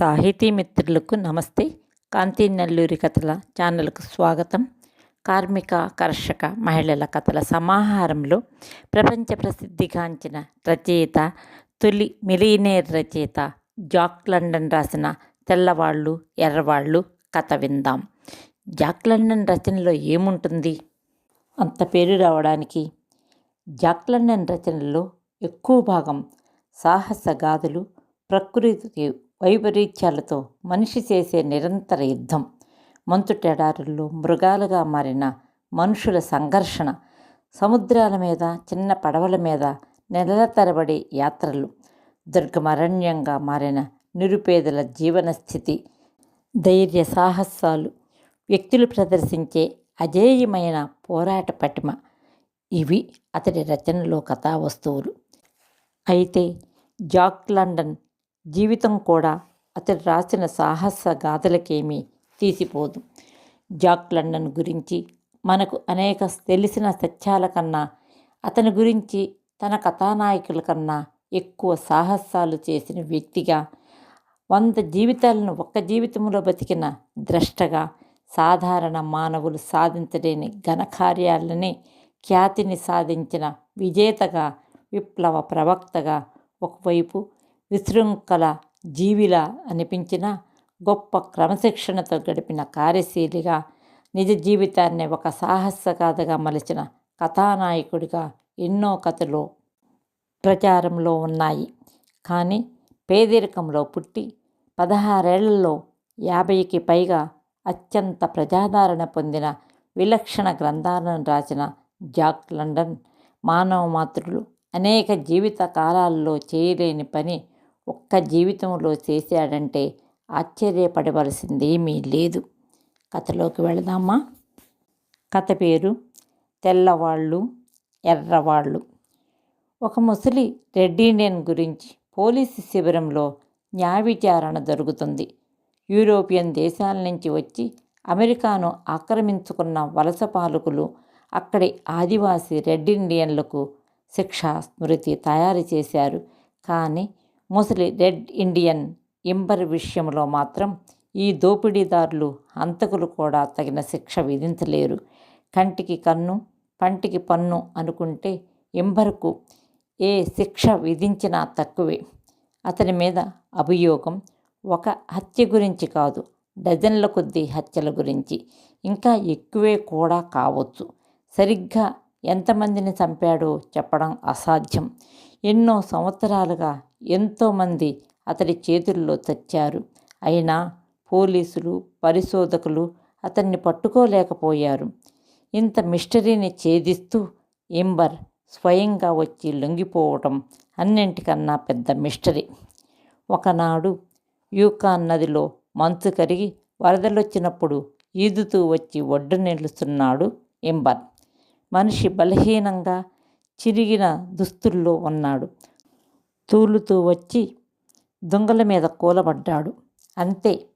సాహితీ మిత్రులకు నమస్తే. కాంతి నెల్లూరి కథల ఛానల్కు స్వాగతం. కార్మిక కర్షక మహిళల కథల సమాహారంలో ప్రపంచ ప్రసిద్ధిగాంచిన రచయిత తొలి మిలీనేర్ రచయిత జాక్ లండన్ రాసిన తెల్లవాళ్ళు ఎర్రవాళ్ళు కథ విందాం. జాక్ లండన్ రచనలో ఏముంటుంది? అంత పేరు రావడానికి జాక్ లండన్ రచనల్లో ఎక్కువ భాగం సాహస గాథలు ప్రకృతి వైపరీత్యాలతో మనిషి చేసే నిరంతర యుద్ధం. మంతుటెడారుల్లో మృగాలుగా మారిన మనుషుల సంఘర్షణ సముద్రాల మీద చిన్న పడవల మీద నెలల తరబడి యాత్రలు. దుర్గమరణ్యంగా మారిన నిరుపేదల జీవన స్థితి ధైర్య సాహసాలు. వ్యక్తులు ప్రదర్శించే అజేయమైన పోరాట పటిమ. ఇవి అతడి రచనలో కథా వస్తువులు. అయితే జాక్ లండన్ జీవితం కూడా అతడు రాసిన సాహస గాథలకేమీ తీసిపోదు. జాక్ లండన్ గురించి మనకు అనేక తెలిసిన సత్యాల కన్నా అతని గురించి తన కథానాయకుల కన్నా ఎక్కువ సాహసాలు చేసిన వ్యక్తిగా వంద జీవితాలను ఒక్క జీవితంలో బతికిన ద్రష్టగా సాధారణ మానవులు సాధించలేని ఘనకార్యాలని ఖ్యాతిని సాధించిన విజేతగా విప్లవ ప్రవక్తగా ఒకవైపు విశృంఖల జీవిలా అనిపించిన గొప్ప క్రమశిక్షణతో గడిపిన కార్యశీలిగా నిజ జీవితాన్ని ఒక సాహసగాథగా మలిచిన కథానాయకుడిగా ఎన్నో కథలు ప్రచారంలో ఉన్నాయి. కానీ పేదరికంలో పుట్టి పదహారేళ్ళలో యాభైకి పైగా అత్యంత ప్రజాదరణ పొందిన విలక్షణ గ్రంథాలను రాసిన జాక్ లండన్ మానవ మాతృలు అనేక జీవిత కాలాల్లో చేయలేని పని ఒక్క జీవితంలో చేశాడంటే ఆశ్చర్యపడవలసిందేమీ లేదు. కథలోకి వెళదామా? కథ పేరు తెల్లవాళ్ళు ఎర్రవాళ్ళు. ఒక ముసలి రెడ్ ఇండియన్ గురించి పోలీసు శిబిరంలో న్యాయ విచారణ జరుగుతుంది. యూరోపియన్ దేశాల నుంచి వచ్చి అమెరికాను ఆక్రమించుకున్న వలస పాలకులు అక్కడి ఆదివాసీ రెడ్ ఇండియన్లకు శిక్షా స్మృతి తయారు చేశారు. కానీ ముసలి రెడ్ ఇండియన్ ఇంబర్ విషయంలో మాత్రం ఈ దోపిడీదారులు హంతకులు కూడా తగిన శిక్ష విధించలేరు. కంటికి కన్ను పంటికి పన్ను అనుకుంటే ఇంబర్కు ఏ శిక్ష విధించినా తక్కువే. అతని మీద అభియోగం ఒక హత్య గురించి కాదు డజన్ల కొద్దీ హత్యల గురించి. ఇంకా ఎక్కువే కూడా కావచ్చు. సరిగ్గా ఎంతమందిని చంపాడో చెప్పడం అసాధ్యం. ఎన్నో సంవత్సరాలుగా ఎంతోమంది అతడి చేతుల్లో చచ్చారు. అయినా పోలీసులు పరిశోధకులు అతన్ని పట్టుకోలేకపోయారు. ఇంత మిస్టరీని ఛేదిస్తూ ఇంబర్ స్వయంగా వచ్చి లొంగిపోవటం అన్నింటికన్నా పెద్ద మిస్టరీ. ఒకనాడు యూకాన్ నదిలో మంచు కరిగి వరదలొచ్చినప్పుడు ఈదుతూ వచ్చి ఒడ్డు నిలుస్తున్నాడు ఇంబర్ మనిషి బలహీనంగా చిరిగిన దుస్తుల్లో ఉన్నాడు. తూలుతూ వచ్చి దొంగల మీద కూలబడ్డాడు. అంతే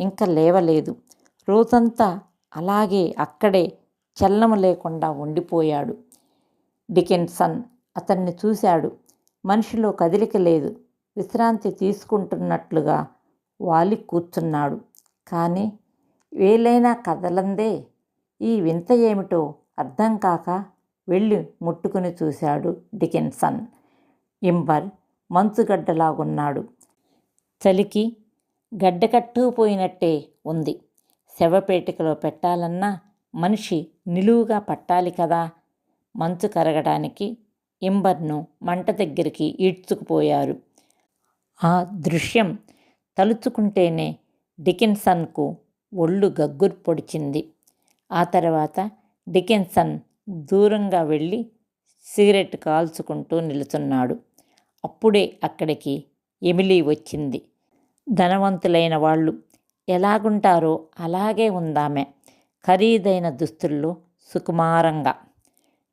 ఇంకా లేవలేదు. రోజంతా అలాగే అక్కడే చల్లము లేకుండా ఉండిపోయాడు. డికెన్సన్ అతన్ని చూశాడు. మనిషిలో కదిలిక లేదు. విశ్రాంతి తీసుకుంటున్నట్లుగా వాలి కూర్చున్నాడు. కానీ వేలైనా కదలందే. ఈ వింత ఏమిటో అర్థం కాక వెళ్ళి ముట్టుకుని చూశాడు డికెన్సన్. ఇంబర్ మంచుగడ్డలాగున్నాడు. చలికి గడ్డకట్టుకుపోయినట్టే ఉంది. శవపేటికలో పెట్టాలన్నా మనిషి నిలువుగా పట్టాలి కదా. మంచు కరగడానికి ఇంబర్ను మంట దగ్గరికి ఈడ్చుకుపోయారు. ఆ దృశ్యం తలుచుకుంటేనే డికెన్సన్కు ఒళ్ళు గగ్గురు పొడిచింది. ఆ తర్వాత డికెన్సన్ దూరంగా వెళ్ళి సిగరెట్ కాల్చుకుంటూ నిలుచున్నాడు. అప్పుడే అక్కడికి ఎమిలీ వచ్చింది. ధనవంతులైన వాళ్ళు ఎలాగుంటారో అలాగే ఉందామె. ఖరీదైన దుస్తుల్లో సుకుమారంగా.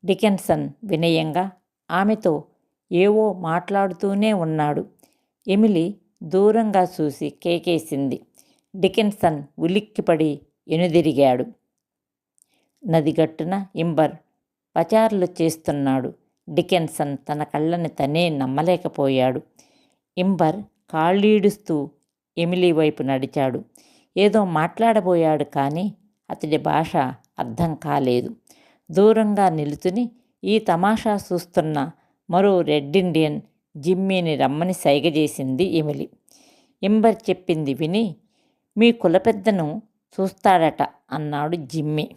డికెన్సన్ వినయంగా ఆమెతో ఏవో మాట్లాడుతూనే ఉన్నాడు. ఎమిలీ దూరంగా చూసి కేకేసింది. డికెన్సన్ ఉలిక్కిపడి ఎనుదిరిగాడు. నదిగట్టున ఇంబర్ పచారులు చేస్తున్నాడు. డికెన్సన్ తన కళ్ళని తనే నమ్మలేకపోయాడు. ఇంబర్ కాళ్ళీడుస్తూ ఎమిలీ వైపు నడిచాడు. ఏదో మాట్లాడబోయాడు కానీ అతడి భాష అర్థం కాలేదు. దూరంగా నిలుచుని ఈ తమాషా చూస్తున్న మరో రెడ్ ఇండియన్ జిమ్మీని రమ్మని సైగ చేసింది ఎమిలి. ఇంబర్ చెప్పింది విని మీ కులపెద్దను చూస్తాడట అన్నాడు జిమ్మీ.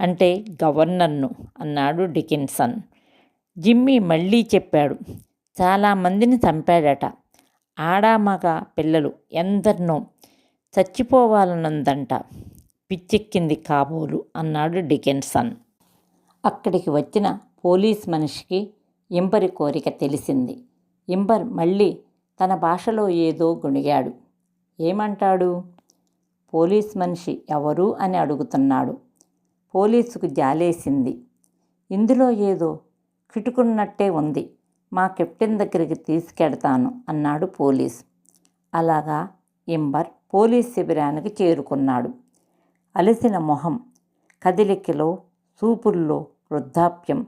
అంటే గవర్నర్ను అన్నాడు డికిన్సన్. జిమ్మీ మళ్ళీ చెప్పాడు చాలామందిని చంపాడట. ఆడామగ పిల్లలు ఎందరినో చచ్చిపోవాలనుందంట. పిచ్చెక్కింది కాబోలు అన్నాడు డికెన్సన్. అక్కడికి వచ్చిన పోలీస్ మనిషికి ఇంబరి కోరిక తెలిసింది. ఇంబర్ మళ్ళీ తన భాషలో ఏదో గొణిగాడు. ఏమంటాడు? పోలీస్ మనిషి ఎవరు? అని అడుగుతున్నాడు. పోలీసుకు జాలేసింది. ఇందులో ఏదో కిటుకున్నట్టే ఉంది. మా కెప్టెన్ దగ్గరికి తీసుకెడతాను అన్నాడు పోలీస్. అలాగా ఇంబర్ పోలీస్ శిబిరానికి చేరుకున్నాడు. అలసిన మొహం కదిలికలో చూపుల్లో వృద్ధాప్యం.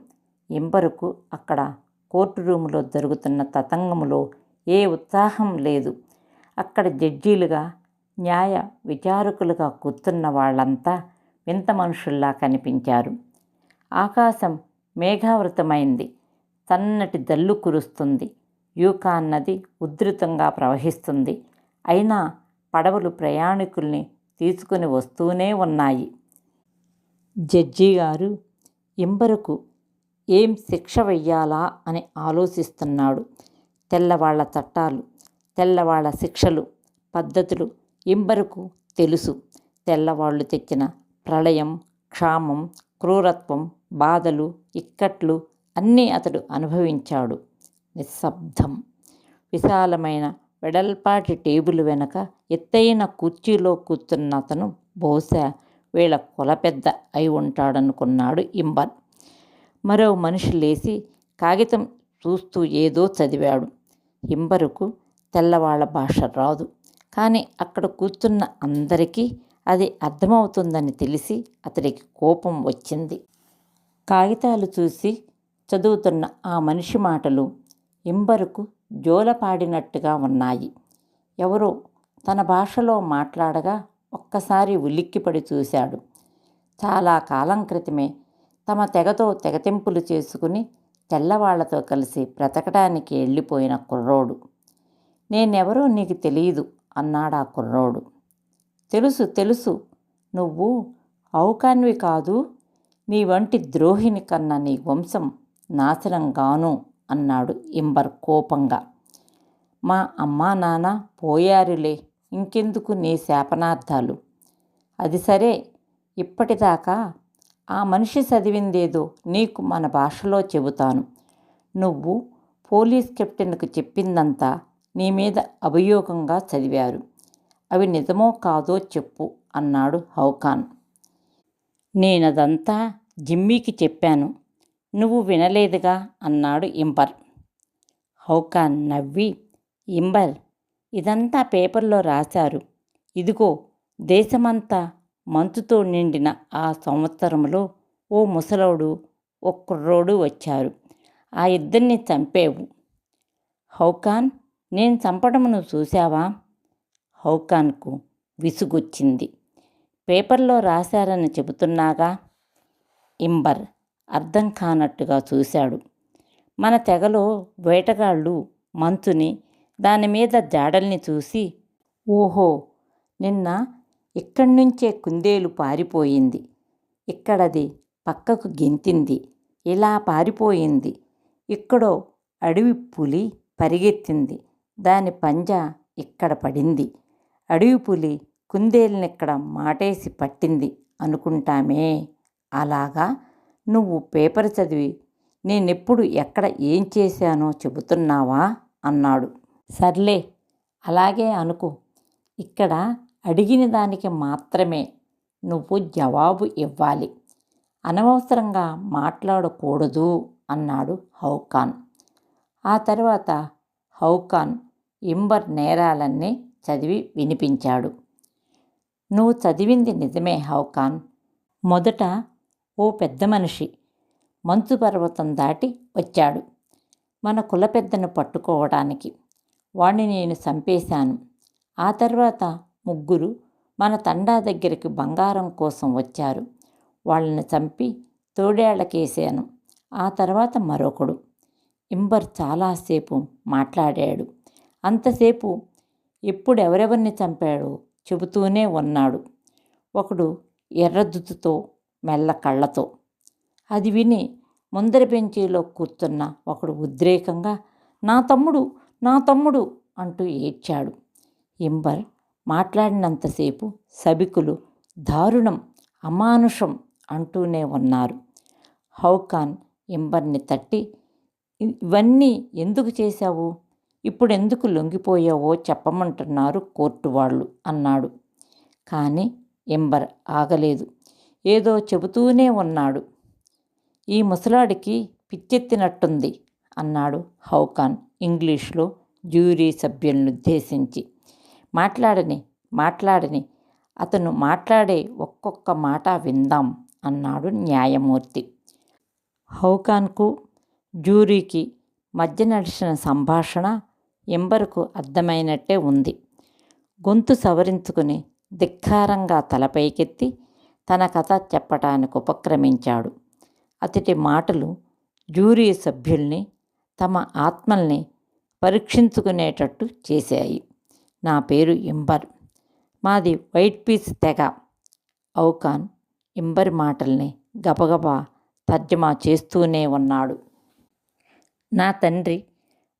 ఇంబరుకు అక్కడ కోర్టు రూములో జరుగుతున్న తతంగములో ఏ ఉత్సాహం లేదు. అక్కడ జడ్జీలుగా న్యాయ విచారకులుగా కూర్చున్న వాళ్ళంతా వింత మనుషుల్లా కనిపించారు. ఆకాశం మేఘావృతమైంది. సన్నటి దల్లు కురుస్తుంది. యూకా నది ఉధృతంగా ప్రవహిస్తుంది. అయినా పడవలు ప్రయాణికుల్ని తీసుకుని వస్తూనే ఉన్నాయి. జడ్జి గారు ఇంబరకు ఏం శిక్ష వెయ్యాలా? అని ఆలోచిస్తున్నాడు. తెల్లవాళ్ళ చట్టాలు తెల్లవాళ్ళ శిక్షలు పద్ధతులు ఇంబరకు తెలుసు. తెల్లవాళ్ళు తెచ్చిన ప్రళయం క్షామం క్రూరత్వం బాధలు ఇక్కట్లు అన్నీ అతడు అనుభవించాడు. నిశ్శబ్దం. విశాలమైన వెడల్పాటి టేబుల్ వెనక ఎత్తైన కుర్చీలో కూర్చున్న అతను బహుశా వీళ్ళ కుల పెద్ద అయి ఉంటాడనుకున్నాడు ఇంబన్. మరో మనిషి లేచి కాగితం చూస్తూ ఏదో చదివాడు. ఇంబరుకు తెల్లవాళ్ళ భాష రాదు. కానీ అక్కడ కూర్చున్న అందరికీ అది అర్థమవుతుందని తెలిసి అతడికి కోపం వచ్చింది. కాగితాలు చూసి చదువుతున్న ఆ మనిషి మాటలు ఇంబరుకు జోలపాడినట్టుగా ఉన్నాయి. ఎవరో తన భాషలో మాట్లాడగా ఒక్కసారి ఉలిక్కిపడి చూశాడు. చాలా కాలం క్రితమే తమ తెగతో తెగతింపులు చేసుకుని తెల్లవాళ్ళతో కలిసి బ్రతకడానికి వెళ్ళిపోయిన కుర్రోడు. నేనెవరో నీకు తెలియదు అన్నాడా కుర్రోడు. తెలుసు తెలుసు. నువ్వు ఔకాన్వి కాదు నీ వంటి ద్రోహిని కన్నా నీ వంశం నాశనం గాను అన్నాడు ఇంబర్ కోపంగా. మా అమ్మా నాన్న పోయారులే ఇంకెందుకు నీ శాపనార్థాలు? అది సరే ఇప్పటిదాకా ఆ మనిషి చదివిందేదో నీకు మన భాషలో చెబుతాను. నువ్వు పోలీస్ కెప్టెన్కు చెప్పిందంతా నీ మీద అభియోగంగా చదివారు. అవి నిజమో కాదో చెప్పు అన్నాడు హౌకాన్. నేనదంతా జిమ్మీకి చెప్పాను. నువ్వు వినలేదుగా అన్నాడు ఇంబర్. హౌకాన్ నవ్వి ఇంబర్ ఇదంతా పేపర్లో రాశారు. ఇదిగో దేశమంతా మంచుతో నిండిన ఆ సంవత్సరంలో ఓ ముసలోడు ఓ కుర్రోడు వచ్చారు. ఆ ఇద్దరిని చంపేవు. హౌకాన్ నేను చంపడం నువ్వు హౌకాన్కు విసుగొచ్చింది. పేపర్లో రాశారని చెబుతున్నాగా? ఇంబర్ అర్థం కానట్టుగా చూశాడు. మన తెగలో వేటగాళ్ళు మంచుని దాని మీద జాడల్ని చూసి ఓహో నిన్న ఇక్కడి నుంచే కుందేలు పారిపోయింది. ఇక్కడది పక్కకు గెంతింది. ఇలా పారిపోయింది. ఇక్కడో అడవి పులి పరిగెత్తింది. దాని పంజా ఇక్కడ పడింది. అడవి పులి కుందేలునిక్కడ మాటేసి పట్టింది. అనుకుంటామే. అలాగా? నువ్వు పేపర్ చదివి నేనెప్పుడు ఎక్కడ ఏం చేశానో చెబుతున్నావా? అన్నాడు. సర్లే అలాగే అనుకో. ఇక్కడ అడిగిన దానికి మాత్రమే నువ్వు జవాబు ఇవ్వాలి. అనవసరంగా మాట్లాడకూడదు అన్నాడు హౌకాన్. ఆ తర్వాత హౌకాన్ ఇంబర్ నేరాలన్నీ చదివి వినిపించాడు. నువ్వు చదివింది నిజమే హౌకాన్. మొదట ఓ పెద్ద మనిషి మంచు పర్వతం దాటి వచ్చాడు మన కుల పెద్దను పట్టుకోవడానికి. వాణ్ణి నేను చంపేశాను. ఆ తర్వాత ముగ్గురు మన తండా దగ్గరికి బంగారం కోసం వచ్చారు. వాళ్ళని చంపి తోడేళ్ళకేసాను ఆ తర్వాత మరొకడు. ఇంబర్ చాలాసేపు మాట్లాడాడు. అంతసేపు ఎప్పుడు ఎవరెవరిని చంపాడో చెబుతూనే ఉన్నాడు. ఒకడు ఎర్రదుతుతో మెల్ల కళ్ళతో. అది విని ముందర బెంచీలో కూర్చున్న ఒకడు ఉద్రేకంగా నా తమ్ముడు నా తమ్ముడు అంటూ ఏడ్చాడు. ఇంబర్ మాట్లాడినంతసేపు సభికులు దారుణం అమానుషం అంటూనే ఉన్నారు. హౌకాన్ ఇంబర్ని తట్టి ఇవన్నీ ఎందుకు చేశావు? ఇప్పుడు ఎందుకు లొంగిపోయావో చెప్పమంటున్నారు కోర్టు వాళ్ళు అన్నాడు. కానీ ఎంబర్ ఆగలేదు. ఏదో చెబుతూనే ఉన్నాడు. ఈ ముసలాడికి పిచ్చెత్తినట్టుంది అన్నాడు హౌకాన్ ఇంగ్లీష్లో జ్యూరీ సభ్యులనుద్దేశించి మాట్లాడని మాట్లాడని అతను మాట్లాడే ఒక్కొక్క మాట విందాం అన్నాడు న్యాయమూర్తి. హౌకాన్కు జ్యూరీకి మధ్య నడిచిన సంభాషణ ఎంబరుకు అర్థమైనట్టే ఉంది. గొంతు సవరించుకుని ధిక్కారంగా తలపైకెత్తి తన కథ చెప్పటానికి ఉపక్రమించాడు. అతడి మాటలు జ్యూరీ సభ్యుల్ని తమ ఆత్మల్ని పరీక్షించుకునేటట్టు చేశాయి. నా పేరు ఇంబర్ మాది వైట్ పీస్ తెగ. ఔకాన్ ఇంబర్ మాటల్ని గబగబా తర్జమా చేస్తూనే ఉన్నాడు. నా తండ్రి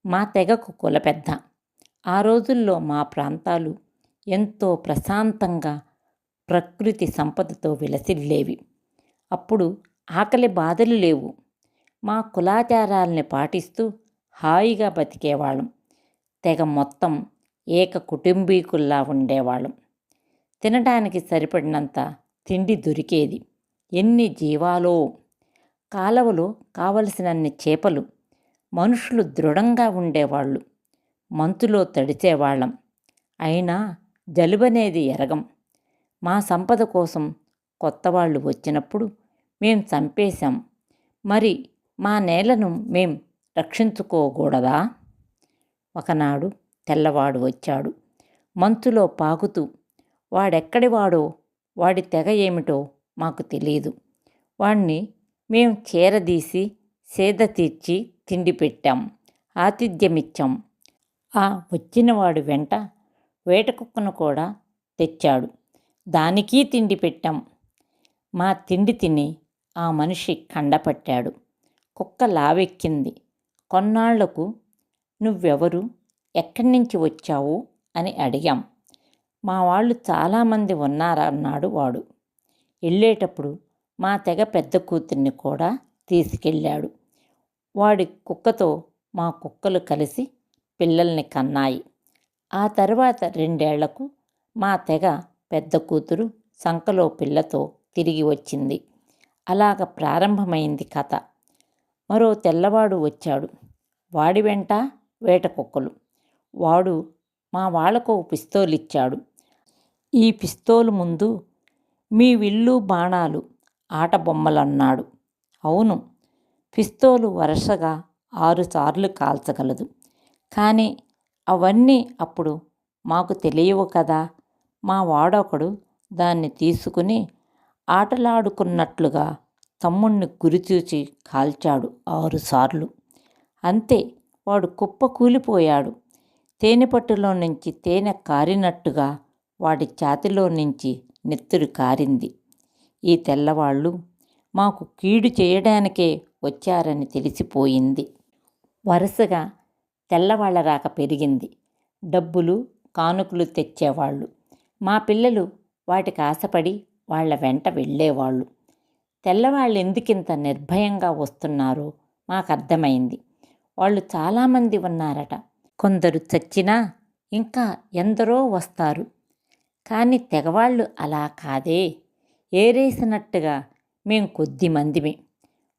మా తెగకు కులపెద్ద ఆ రోజుల్లో మా ప్రాంతాలు ఎంతో ప్రశాంతంగా ప్రకృతి సంపదతో విలసిల్లేవి. అప్పుడు ఆకలి బాధలు లేవు. మా కులాచారాల్ని పాటిస్తూ హాయిగా బతికేవాళ్ళం. తెగ మొత్తం ఏక కుటుంబీకుల్లా ఉండేవాళ్ళం. తినడానికి సరిపడినంత తిండి దొరికేది. ఎన్ని జీవాలో కాలవలో కావలసినన్ని చేపలు మనుషులు దృఢంగా ఉండేవాళ్ళు. మంతులో తడిచేవాళ్ళం. అయినా జలుబనేది ఎరగం. మా సంపద కోసం కొత్త వాళ్ళు వచ్చినప్పుడు మేం చంపేశాం. మరి మా నేలను మేం రక్షించుకోకూడదా? ఒకనాడు తెల్లవాడు వచ్చాడు. మంతులో పాకుతూ వాడెక్కడివాడో వాడి తెగ ఏమిటో మాకు తెలియదు వాణ్ణి మేం చేరదీసి సేద తీర్చి తిండి పెట్టాం. ఆతిథ్యమిచ్చాం. ఆ వచ్చినవాడు వెంట వేటకుక్కను కూడా తెచ్చాడు. దానికి తిండి పెట్టాం. మా తిండి తిని ఆ మనిషి కండపట్టాడు. కుక్క లావెక్కింది. కొన్నాళ్ళకు నువ్వెవరు? ఎక్కడి నుంచి వచ్చావు? అని అడిగాం. మా వాళ్ళు చాలామంది ఉన్నారన్నాడు వాడు. వెళ్ళేటప్పుడు మా తెగ పెద్ద కూతుర్ని కూడా తీసుకెళ్ళాడు. వాడి కుక్కతో మా కుక్కలు కలిసి పిల్లల్ని కన్నాయి. ఆ తర్వాత రెండేళ్ళకు మా తెగ పెద్ద కూతురు సంకలో పిల్లతో తిరిగి వచ్చింది. అలాగ ప్రారంభమైంది కథ. మరో తెల్లవాడు వచ్చాడు. వాడి వెంట వేట కుక్కలు. వాడు మా వాళ్ళకు పిస్తోలు ఇచ్చాడు ఈ పిస్తోలు ముందు మీ విల్లు బాణాలు ఆట బొమ్మలన్నాడు. అవును పిస్తోలు వరుసగా ఆరుసార్లు కాల్చగలదు. కానీ అవన్నీ అప్పుడు మాకు తెలియవు కదా. మా వాడొకడు దాన్ని తీసుకుని ఆటలాడుకున్నట్లుగా తమ్ముణ్ణి గురిచూచి కాల్చాడు ఆరుసార్లు అంతే వాడు కుప్ప కూలిపోయాడు. తేనెపట్టులో నుంచి తేనె కారినట్టుగా వాడి ఛాతిలో నుంచి నెత్తురు కారింది. ఈ తెల్లవాళ్ళు మాకు కీడు చేయడానికే వచ్చారని తెలిసిపోయింది. వరుసగా తెల్లవాళ్ళ రాక పెరిగింది. డబ్బులు కానుకలు తెచ్చేవాళ్ళు. మా పిల్లలు వాటికి ఆశపడి వాళ్ళ వెంట వెళ్ళేవాళ్ళు. తెల్లవాళ్ళు ఎందుకింత నిర్భయంగా వస్తున్నారో మాకు అర్థమైంది వాళ్ళు చాలామంది ఉన్నారట. కొందరు చచ్చినా ఇంకా ఎందరో వస్తారు. కానీ తెగవాళ్ళు అలా కాదే. ఏరేసినట్టుగా మేం కొద్ది మందిమే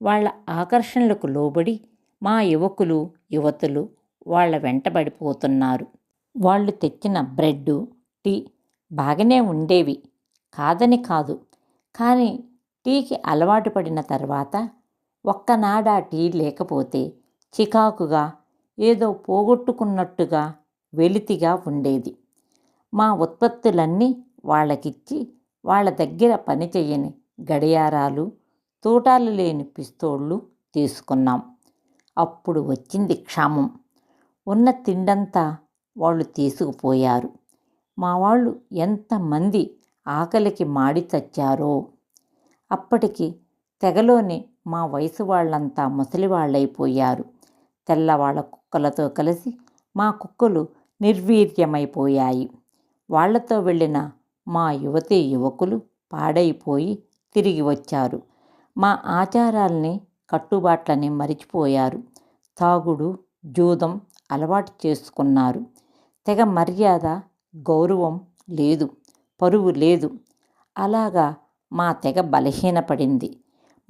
వాళ్ళ ఆకర్షణలకు లోబడి మా యువకులు యువతులు వాళ్ళ వెంటబడిపోతున్నారు వాళ్ళు తెచ్చిన బ్రెడ్డు టీ బాగానే ఉండేవి. కాదని కాదు. కానీ టీకి అలవాటు పడిన తర్వాత ఒక్కనాడా టీ లేకపోతే చికాకుగా ఏదో పోగొట్టుకున్నట్టుగా వెలితిగా ఉండేది. మా ఉత్పత్తులన్నీ వాళ్ళకిచ్చి వాళ్ళ దగ్గర పని గడియారాలు తూటాలు లేని పిస్తోళ్ళు తీసుకున్నాం. అప్పుడు వచ్చింది క్షామం. ఉన్న తిండంతా వాళ్ళు తీసుకుపోయారు. మా వాళ్ళు ఎంతమంది ఆకలికి మాడి చచ్చారో. అప్పటికి తెగలోని మా వయసు వాళ్ళంతా ముసలివాళ్ళైపోయారు తెల్లవాళ్ళ కుక్కలతో కలిసి మా కుక్కలు నిర్వీర్యమైపోయాయి. వాళ్ళతో వెళ్ళిన మా యువతీ యువకులు పాడైపోయి తిరిగి వచ్చారు. మా ఆచారాల్ని కట్టుబాట్లని మరిచిపోయారు. తాగుడు జూదం అలవాటు చేసుకున్నారు. తెగ మర్యాద గౌరవం లేదు పరువు లేదు. అలాగా మా తెగ బలహీనపడింది.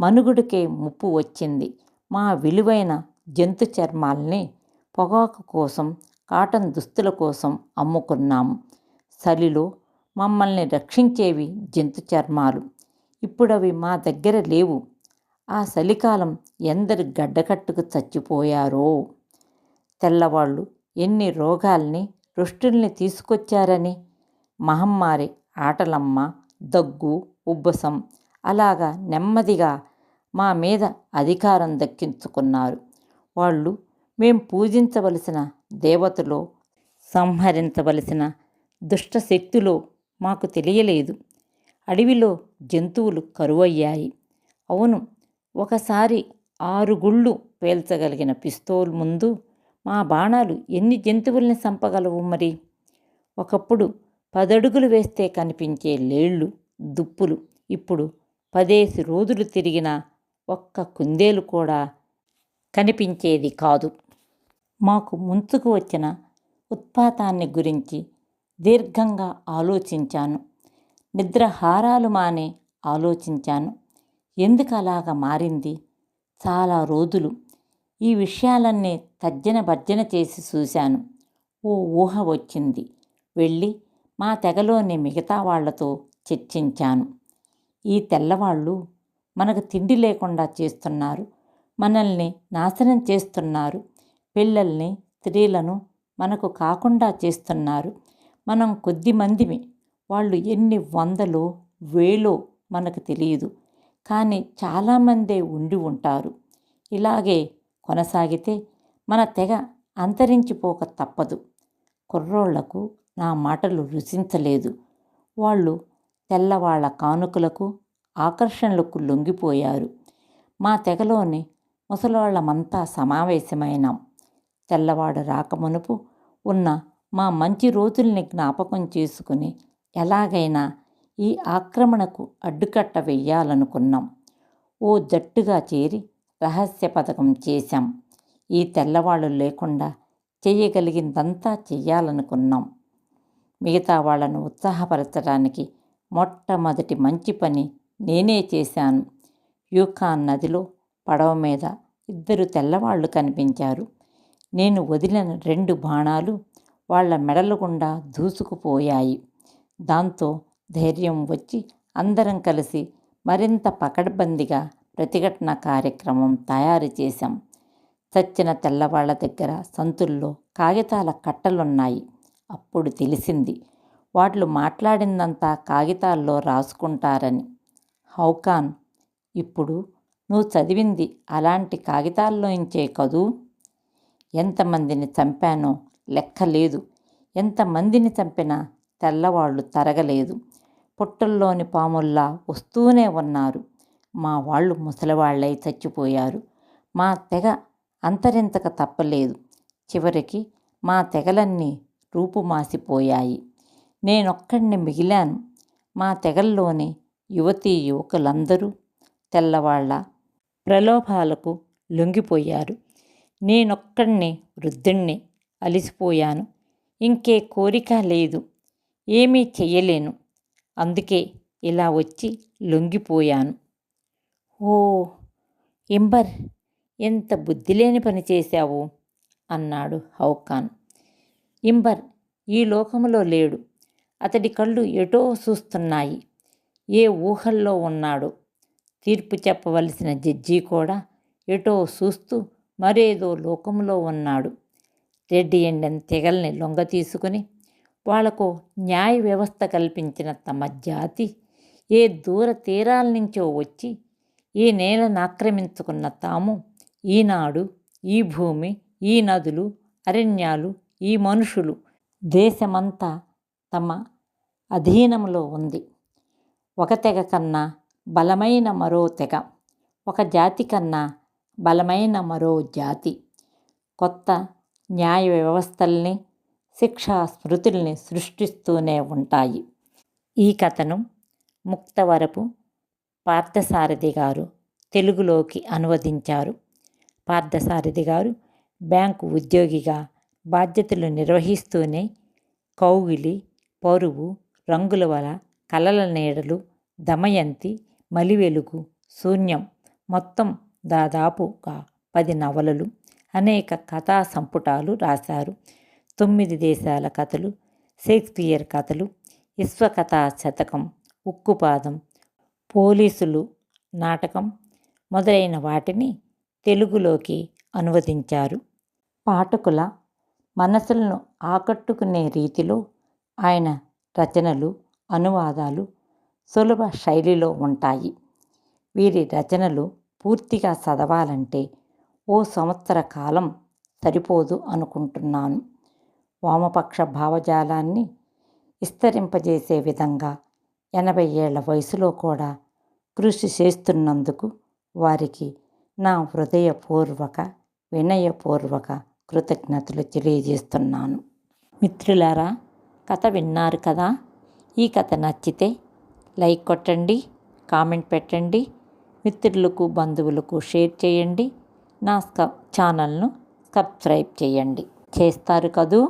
మనుగుడికే ముప్పు వచ్చింది. మా విలువైన జంతు చర్మాల్ని పొగాకు కోసం కాటన్ దుస్తుల కోసం అమ్ముకున్నాము. చలిలో మమ్మల్ని రక్షించేవి జంతు చర్మాలు. ఇప్పుడవి మా దగ్గర లేవు. ఆ చలికాలం ఎందరి గడ్డకట్టుకు చచ్చిపోయారో. తెల్లవాళ్ళు ఎన్ని రోగాల్ని రుష్టుల్ని తీసుకొచ్చారని. మహమ్మారి ఆటలమ్మ దగ్గు ఉబ్బసం అలాగా నెమ్మదిగా మా మీద అధికారం దక్కించుకున్నారు. వాళ్ళు మేం పూజించవలసిన దేవతలో సంహరించవలసిన దుష్టశక్తులో మాకు తెలియలేదు. అడవిలో జంతువులు కరువయ్యాయి. అవును ఒకసారి ఆరు గుళ్ళు పేల్చగలిగిన పిస్తోల్ ముందు మా బాణాలు ఎన్ని జంతువుల్ని చంపగలవు మరి? ఒకప్పుడు పదడుగులు వేస్తే కనిపించే లేళ్ళు దుప్పులు ఇప్పుడు పదేసి రోజులు తిరిగిన ఒక్క కుందేలు కూడా కనిపించేది కాదు. మాకు ముంచుకు వచ్చిన ఉత్పాతాన్ని గురించి దీర్ఘంగా ఆలోచించాను. నిద్రహారాలు మానే ఆలోచించాను. ఎందుకు అలాగ మారింది? చాలా రోజులు. ఈ విషయాలన్నీ తర్జన భర్జన చేసి చూశాను. ఓ ఊహ వచ్చింది. వెళ్ళి మా తెగలోని మిగతా వాళ్ళతో చర్చించాను. ఈ తెల్లవాళ్ళు మనకు తిండి లేకుండా చేస్తున్నారు. మనల్ని నాశనం చేస్తున్నారు. పిల్లల్ని స్త్రీలను మనకు కాకుండా చేస్తున్నారు. మనం కొద్ది మందిమి వాళ్ళు ఎన్ని వందలో వేలో మనకు తెలియదు. కానీ చాలామందే ఉండి ఉంటారు. ఇలాగే కొనసాగితే మన తెగ అంతరించిపోక తప్పదు. కుర్రోళ్ళకు నా మాటలు రుచించలేదు. వాళ్ళు తెల్లవాళ్ళ కానుకలకు ఆకర్షణలకు లొంగిపోయారు. మా తెగలోని ముసలోళ్ళమంతా సమావేశమైనాం. తెల్లవాడు రాకమునుపు ఉన్న మా మంచి రోజుల్ని జ్ఞాపకం చేసుకుని ఎలాగైనా ఈ ఆక్రమణకు అడ్డుకట్ట వెయ్యాలనుకున్నాం. ఓ జట్టుగా చేరి రహస్య పథకం చేశాం. ఈ తెల్లవాళ్ళు లేకుండా చేయగలిగిందంతా చెయ్యాలనుకున్నాం. మిగతా వాళ్ళను ఉత్సాహపరచడానికి మొట్టమొదటి మంచి పని నేనే చేశాను. యూకాన్ నదిలో పడవ మీద ఇద్దరు తెల్లవాళ్ళు కనిపించారు. నేను వదిలిన రెండు బాణాలు వాళ్ళ మెడలు గుండా దూసుకుపోయాయి. దాంతో ధైర్యం వచ్చి అందరం కలిసి మరింత పకడ్బందీగా ప్రతిఘటన కార్యక్రమం తయారు చేశాం. చచ్చిన తెల్లవాళ్ళ దగ్గర సంతుల్లో కాగితాల కట్టలున్నాయి. అప్పుడు తెలిసింది వాళ్ళు మాట్లాడిందంతా కాగితాల్లో రాసుకుంటారని. హౌకాన్ ఇప్పుడు నువ్వు చదివింది అలాంటి కాగితాల్లోంచే కదూ? ఎంతమందిని చంపానో లెక్క లేదు ఎంతమందిని చంపినా తెల్లవాళ్ళు తరగలేదు. పుట్టల్లోని పాముల్లా వస్తూనే ఉన్నారు. మా వాళ్ళు ముసలివాళ్ళై చచ్చిపోయారు. మా తెగ అంతరింతక తప్పలేదు. చివరికి మా తెగలన్నీ రూపుమాసిపోయాయి. నేనొక్కడిని మిగిలాను. మా తెగల్లోని యువతీ యువకులందరూ తెల్లవాళ్ళ ప్రలోభాలకు లొంగిపోయారు. నేనొక్కడిని వృద్ధుణ్ణి అలిసిపోయాను. ఇంకే కోరిక లేదు. ఏమీ చెయ్యలేను. అందుకే ఇలా వచ్చి లొంగిపోయాను. ఓ ఇంబర్ ఎంత బుద్ధిలేని పని చేశావు? అన్నాడు హౌకాన్. ఇంబర్ ఈ లోకములో లేడు. అతడి కళ్ళు ఎటో చూస్తున్నాయి. ఏ ఊహల్లో ఉన్నాడో? తీర్పు చెప్పవలసిన జడ్జి కూడా ఎటో చూస్తూ మరేదో లోకంలో ఉన్నాడు. రెడ్డి ఎండని తెగల్ని లొంగ తీసుకుని వాళ్ళకు న్యాయ వ్యవస్థ కల్పించిన తమ జాతి ఏ దూర తీరాల నుంచో వచ్చి ఈ నేలను ఆక్రమించుకున్న తాము ఈనాడు ఈ భూమి ఈ నదులు అరణ్యాలు ఈ మనుషులు దేశమంతా తమ అధీనంలో ఉంది. ఒక తెగ కన్నా బలమైన మరో తెగ ఒక జాతి కన్నా బలమైన మరో జాతి. కొత్త న్యాయ వ్యవస్థల్ని శిక్షా స్మృతుల్ని సృష్టిస్తూనే ఉంటాయి. ఈ కథను ముక్తవరపు పార్థసారథి గారు తెలుగులోకి అనువదించారు. పార్థసారథి గారు బ్యాంకు ఉద్యోగిగా బాధ్యతలు నిర్వహిస్తూనే కౌగిలి పరువు రంగుల వల కలల నీడలు దమయంతి మలివెలుగు శూన్యం మొత్తం దాదాపుగా పది నవలలు అనేక కథా సంపుటాలు రాశారు. తొమ్మిది దేశాల కథలు షేక్స్పియర్ కథలు విశ్వకథా శతకం ఉక్కుపాదం పోలీసులు నాటకం మొదలైన వాటిని తెలుగులోకి అనువదించారు. పాఠకుల మనసులను ఆకట్టుకునే రీతిలో ఆయన రచనలు అనువాదాలు సులభ శైలిలో ఉంటాయి. వీరి రచనలు పూర్తిగా చదవాలంటే ఓ సంవత్సర కాలం సరిపోదు అనుకుంటున్నాను. వామపక్ష భావజాలాన్ని విస్తరింపజేసే విధంగా ఎనభై ఏళ్ళ వయసులో కూడా కృషి చేస్తున్నందుకు వారికి నా హృదయపూర్వక వినయపూర్వక కృతజ్ఞతలు తెలియజేస్తున్నాను. మిత్రులారా కథ విన్నారు కదా? ఈ కథ నచ్చితే లైక్ కొట్టండి కామెంట్ పెట్టండి మిత్రులకు బంధువులకు షేర్ చేయండి నా ఛానల్ను సబ్స్క్రైబ్ చేయండి. చేస్తారు కదూ?